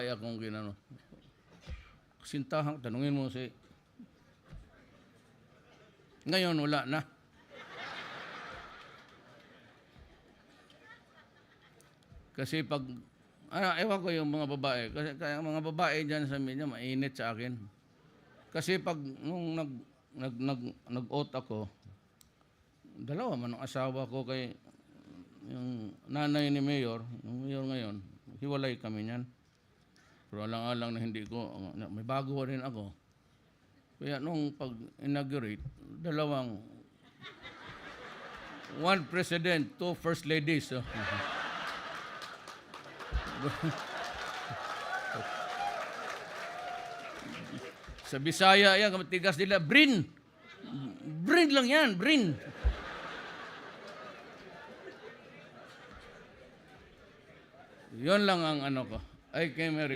Kaya akong ginano. Sintahan, tanungin mo si... Ngayon, wala na. Kasi pag... Ah, ewan ko yung mga babae. Kasi kaya mga babae dyan sa media, mainit sa akin. Kasi pag nung nag, nag, nag, nag-out ako, dalawa man ang asawa ko kay yung nanay ni Mayor, yung Mayor ngayon, hiwalay kami niyan. Pero alang-alang na hindi ko, may bago rin ako. Kaya nung pag-inaugurate, dalawang, one president, two first ladies. oh. Sa Bisaya yan, kamatigas nila, brin. Brin lang yan, brin. Yon lang ang ano ko. Ay, kay Mary.